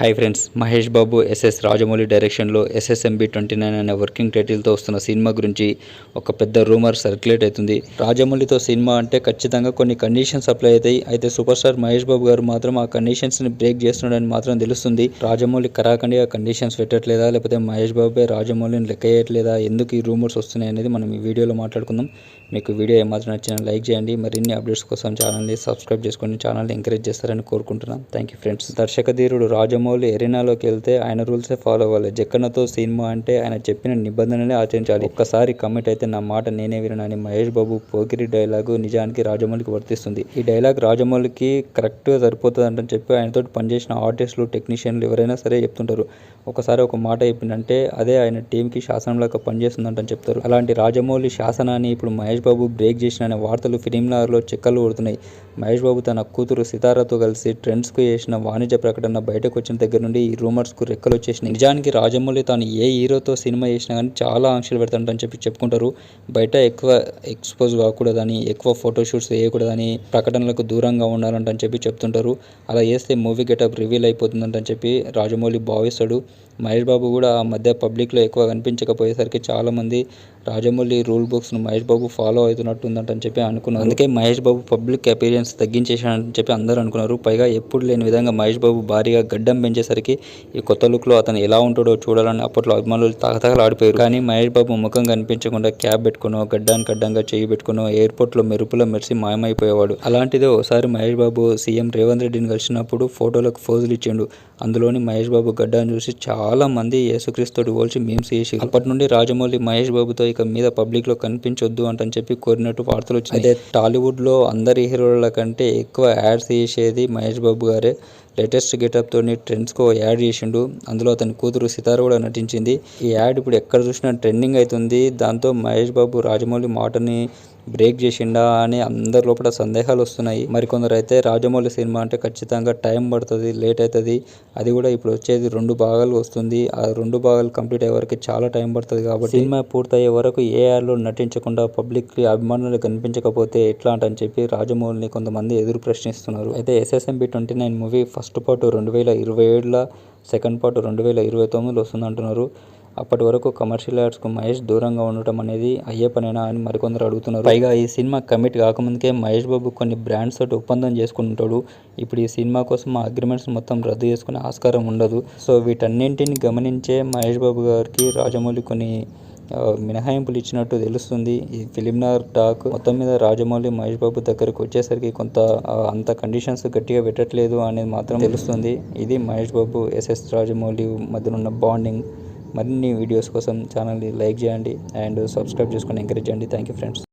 Hi friends Mahesh Babu SS Rajamouli డైరెక్షన్లో SSMB twenty nine అనే working టైటిల్తో వస్తున్న సినిమా గురించి ఒక పెద్ద రూమర్ సర్క్యులేట్ అవుతుంది. రాజమౌళితో సినిమా అంటే ఖచ్చితంగా కొన్ని కండిషన్స్ అప్లై అవుతాయి. అయితే సూపర్ స్టార్ మహేష్ బాబు గారు మాత్రం ఆ కండిషన్స్ని బ్రేక్ చేస్తున్నాడని మాత్రం తెలుస్తుంది. రాజమౌళి కరాఖండిగా కండిషన్స్ పెట్టట్లేదా? లేకపోతే మహేష్ బాబే రాజమౌళిని లెక్కేయట్లేదా ఎందుకు ఈ రూమర్స్ వస్తున్నాయి అనేది మనం ఈ వీడియోలో మాట్లాడుకుందాం. మీకు వీడియో ఏమాత్రం నచ్చిన లైక్ చేయండి. మరిన్ని అప్డేట్స్ కోసం ఛానల్ని సబ్స్క్రైబ్ చేసుకొని ఛానల్ని ఎంకరేజ్ చేస్తారని కోరుకుంటున్నాను థ్యాంక్ యూ ఫ్రెండ్స్. దర్శక ధీరుడు రాజమౌళి ఎరీనాలోకి వెళ్తే ఆయన రూల్సే ఫాలో అవ్వాలి. జక్కన్నతో సినిమా అంటే ఆయన చెప్పిన నిబంధనలే ఆచరించాలి. ఒక్కసారి కమిట్ అయితే నా మాట నేనే వినని మహేష్ బాబు పోకిరి డైలాగు నిజానికి రాజమౌళికి వర్తిస్తుంది. ఈ డైలాగ్ రాజమౌళికి కరెక్ట్గా సరిపోతుంది అంటని చెప్పి ఆయనతో పనిచేసిన ఆర్టిస్టులు టెక్నీషియన్లు ఎవరైనా సరే చెప్తుంటారు. ఒకసారి ఒక మాట చెప్పిందంటే అదే ఆయన టీంకి శాసనంలాగా పనిచేస్తుందంటని చెప్తారు. అలాంటి రాజమౌళి శాసనాన్ని ఇప్పుడు మహేష్ మహేష్ బాబు బ్రేక్ చేసిన వార్తలు ఫిలింనగర్లో చెక్కలు ఊడుతున్నాయి మహేష్ బాబు తన కూతురు సితారాతో కలిసి ట్రెండ్స్కు చేసిన వాణిజ్య ప్రకటన బయటకు వచ్చిన దగ్గర నుండి ఈ రూమర్స్కు రెక్కలు వచ్చేసినాయి నిజానికి రాజమౌళి తాను ఏ హీరోతో సినిమా చేసినా కానీ చాలా ఆంక్షలు పెడతాడని చెప్పి చెప్పుకుంటారు. బయట ఎక్కువ ఎక్స్పోజ్ కాకూడదని ఎక్కువ ఫోటోషూట్స్ వేయకూడదని ప్రకటనలకు దూరంగా ఉండాలంటని చెప్పి చెప్తుంటారు. అలా చేస్తే మూవీ గెటప్ రివీల్ అయిపోతుందంటని చెప్పి రాజమౌళి భావిస్తాడు. మహేష్ బాబు కూడా ఆ మధ్య పబ్లిక్లో ఎక్కువ కనిపించకపోయేసరికి చాలామంది రాజమౌళి రూల్ బుక్స్ను మహేష్ బాబు ఫాలో అవుతున్నట్టుందంటని చెప్పి అనుకున్నారు. అందుకే మహేష్ బాబు పబ్లిక్ అపీరియన్స్ తగ్గించేశాడని చెప్పి అందరూ అనుకున్నారు. పైగా ఎప్పుడు లేని విధంగా మహేష్ బాబు భారీగా గడ్డం పెంచేసరికి ఈ కొత్త లుక్లో అతను ఎలా ఉంటాడో చూడాలని అప్పట్లో అభిమానులు తగతగలు ఆడిపోయారు కానీ మహేష్ బాబు ముఖం కనిపించకుండా క్యాబ్ పెట్టుకునో గడ్డానికి అడ్డంగా చేయి పెట్టుకునో ఎయిర్పోర్ట్లో మెరుపులో మెరిసి మాయమైపోయేవాడు. అలాంటిదే ఒకసారి మహేష్ బాబు సీఎం రేవంత్ రెడ్డిని కలిసినప్పుడు ఫోటోలకు ఫోజులు ఇచ్చిండు. అందులోని మహేష్ బాబు గడ్డాన్ని చూసి చాలా మంది యేసుక్రీస్తుడు పోల్చి మేము చేసి అప్పటి నుండి రాజమౌళి మహేష్ బాబుతో ఇక మీద పబ్లిక్లో కనిపించొద్దు అంటని చెప్పి కోరినట్టు వార్తలు వచ్చాయి అదే టాలీవుడ్లో అందరి హీరోల కంటే ఎక్కువ యాడ్స్ చేసేది మహేష్ బాబు గారే. లేటెస్ట్ గెటప్ తోని ట్రెండ్స్ కో యాడ్ చేసిండు. అందులో అతని కూతురు సితార కూడా నటించింది. ఈ యాడ్ ఇప్పుడు ఎక్కడ చూసినా ట్రెండింగ్ అవుతుంది దాంతో మహేష్ బాబు రాజమౌళి మాటని బ్రేక్ చేసిండా అని అందరి లోపల సందేహాలు వస్తున్నాయి. మరికొందరు అయితే రాజమౌళి సినిమా అంటే ఖచ్చితంగా టైం పడుతుంది లేట్ అవుతుంది అది కూడా ఇప్పుడు వచ్చేది రెండు భాగాలు వస్తుంది. ఆ రెండు భాగాలు కంప్లీట్ అయ్యే వరకు చాలా టైం పడుతుంది కాబట్టి సినిమా పూర్తయ్యే వరకు ఏ యాడ్లో నటించకుండా పబ్లిక్ అభిమానులు కనిపించకపోతే ఎట్లా అంటని చెప్పి రాజమౌళిని కొంతమంది ఎదురు ప్రశ్నిస్తున్నారు. అయితే SSMB twenty nine movie first part రెండు వేల ఇరవై ఏడులో సెకండ్ పార్ట్ రెండు వేల ఇరవై తొమ్మిదిలో వస్తుంది అంటున్నారు అప్పటి వరకు కమర్షియల్ ఆర్ట్స్కు మహేష్ దూరంగా ఉండటం అనేది అయ్యే పనేనా అని మరికొందరు అడుగుతున్నారు. పైగా ఈ సినిమా కమిట్ కాకముందుకే మహేష్ బాబు కొన్ని బ్రాండ్స్ తోటి ఒప్పందం చేసుకుంటాడు ఇప్పుడు ఈ సినిమా కోసం ఆ అగ్రిమెంట్స్ మొత్తం రద్దు చేసుకునే ఆస్కారం ఉండదు. సో వీటన్నింటిని గమనించే మహేష్ బాబు గారికి రాజమౌళి కొన్ని మినహాయింపులు ఇచ్చినట్టు తెలుస్తుంది. ఈ ఫిలింనార్ టాక్ మొత్తం మీద రాజమౌళి మహేష్ బాబు దగ్గరకు వచ్చేసరికి కొంత అంత కండిషన్స్ గట్టిగా పెట్టట్లేదు అనేది మాత్రం తెలుస్తుంది. ఇది మహేష్ బాబు ఎస్ఎస్ రాజమౌళి మధ్యన ఉన్న బాండింగ్ మరిన్ని వీడియోస్ కోసం ఛానల్ని లైక్ చేయండి అండ్ సబ్స్క్రైబ్ చేసుకొని ఎంకరేజ్ చేయండి. Thank you friends